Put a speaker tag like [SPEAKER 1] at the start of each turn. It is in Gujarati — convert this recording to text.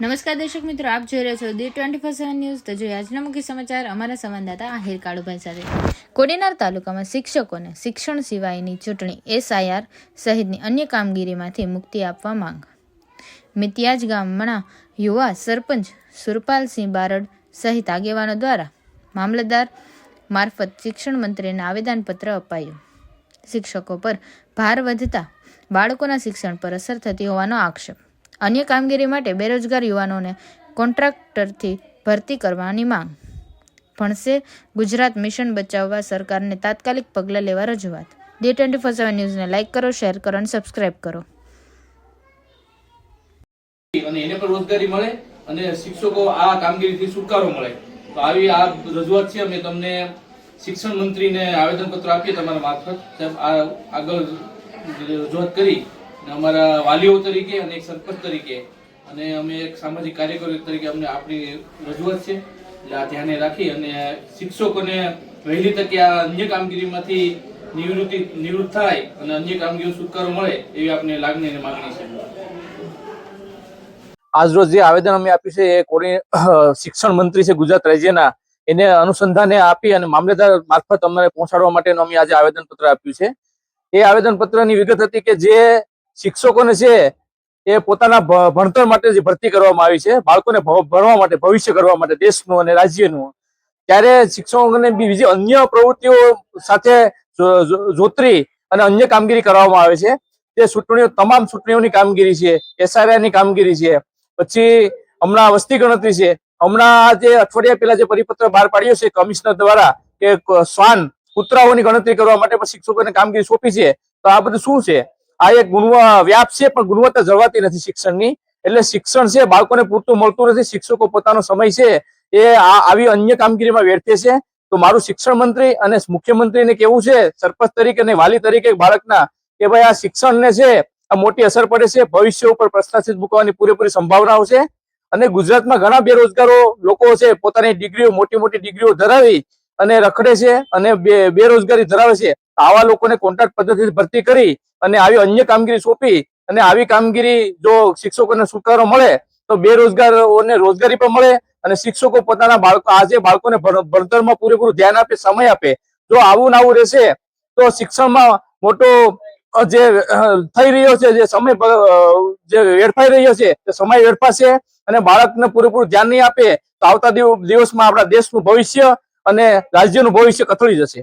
[SPEAKER 1] નમસ્કાર દર્શક મિત્રો, આપ જોઈ રહ્યા છો દી ટ્વેન્ટી ફોર સેવન ન્યૂઝ. તો જોઈએ આજના મુખ્ય સમાચાર અમારા સંવાદદાતા આહિર કાળુભાઈ સાથે. કોડીનાર તાલુકામાં શિક્ષકોને શિક્ષણ સિવાયની ચૂંટણી, એસઆઈઆર સહિતની અન્ય કામગીરીમાંથી મુક્તિ આપવા માંગ. મિતિયાજ ગામના યુવા સરપંચ સુરપાલસિંહ બારડ સહિત આગેવાનો દ્વારા મામલતદાર મારફત શિક્ષણ મંત્રીને આવેદનપત્ર અપાયું. શિક્ષકો પર ભાર વધતા બાળકોના શિક્ષણ પર અસર થતી હોવાનો આક્ષેપ. અન્ય કામગીરી માટે બેરોજગાર યુવાનોને કોન્ટ્રાક્ટરથી ભરતી કરવાની માંગ. ભણશે ગુજરાત મિશન બચાવવા સરકારને તાત્કાલિક પગલાં લેવા રજૂઆત. ડે ટ્વેન્ટી ફોર સેવન ન્યૂઝને લાઇક કરો, શેર કરો અને સબસ્ક્રાઇબ કરો.
[SPEAKER 2] અને એને પણ રોજગારી મળે અને શિક્ષકો આ કામગીરીથી છુટકારો મળે. તો આવી આ રજૂઆત છે, અમે તમને શિક્ષણ મંત્રીને આવેદનપત્ર આપીએ તમારા મારફત. આગળ રજૂઆત કરી. અમારા વાલીઓ તરીકે અને એક સરપંચ તરીકે અને અમે એક સામાજિક કાર્યકર તરીકે અમને આપણી રજૂઆત છે. એટલે આ ધ્યાને રાખી અને શિક્ષકોને વહેલી તકે આ અન્ય કામગીરીમાંથી નિવૃત્તિ, નિવૃત્ત થાય અને અન્ય કામગીરીનો છુટકારો મળે એવી આપણે લાગણી અને માગણી છે.
[SPEAKER 3] આજરોજ જે આવેદન અમે આપ્યું છે, એ કોણી શિક્ષણ મંત્રી છે ગુજરાત રાજ્યના. એને અનુસંધાને આપી અને મામલેદાર મારફત અમને પહોંચાડવા માટેનું અમે આજે આવેદનપત્ર આપ્યું છે. એ આવેદનપત્રની વિગત હતી કે જે શિક્ષકોને છે એ પોતાના ભણતર માટે જે ભરતી કરવામાં આવી છે, બાળકોને ભણવા માટે, ભવિષ્ય કરવા માટે, દેશનું અને રાજ્યનું, ત્યારે શિક્ષકોને બીજી અન્ય પ્રવૃત્તિઓ સાથે જોતરી અને અન્ય કામગીરી કરવામાં આવે છે. તે ચૂંટણીઓ, તમામ ચૂંટણીઓની કામગીરી છે એસઆરઆઈ ની કામગીરી છે, પછી હમણાં વસ્તી ગણતરી છે. હમણાં જે અઠવાડિયા પહેલા જે પરિપત્ર બહાર પાડ્યો છે, કમિશનર દ્વારા કે, શ્વાન કૂતરાઓની ગણતરી કરવા માટે પણ શિક્ષકોને કામગીરી સોંપી છે. તો આ બધું શું છે? આ એક વ્યાપ છે, પણ ગુણવત્તા જળવાતી નથી શિક્ષણની. એટલે શિક્ષણ છે, બાળકોને પૂરતું મળતું નથી. શિક્ષકો પોતાનો સમય છે, એ આવી અન્ય કામગીરીમાં વેડફે છે. તો મારું શિક્ષણ મંત્રી અને મુખ્યમંત્રીને કેવું છે, સરપંચ તરીકે અને વાલી તરીકે બાળકના, કે ભાઈ આ શિક્ષણને છે, આ મોટી અસર પડે છે, ભવિષ્ય ઉપર પ્રશ્નાર્થિત મૂકવાની પૂરેપૂરી સંભાવનાઓ છે. અને ગુજરાતમાં ઘણા બેરોજગારો લોકો છે, પોતાની ડિગ્રીઓ, મોટી મોટી ડિગ્રીઓ ધરાવી અને રખડે છે અને બેરોજગારી ધરાવે છે. આવા લોકોને કોન્ટ્રાક્ટ પદ્ધતિથી ભરતી કરી અને આવી અન્ય કામગીરી સોંપી અને આવી કામગીરી જો શિક્ષકોને છુટકારો મળે તો બેરોજગારોને રોજગારી પણ મળે અને શિક્ષકો પોતાના બાળકો આજે બાળકોને ભણ- ભણતરમાં પૂરેપૂરું ધ્યાન આપે, સમય આપે, જો આવું ને આવું રહેશે, તો શિક્ષણમાં મોટો જે થઈ રહ્યો છે, જે સમય જે વેડફાઈ રહ્યો છે, તે સમય વેડફાશે અને બાળકને પૂરેપૂરું ધ્યાન નહીં આપે, તો આવતા દિવ- દિવસમાં આપણા દેશનું ભવિષ્ય અને રાજ્યનું ભવિષ્ય કથળી જશે.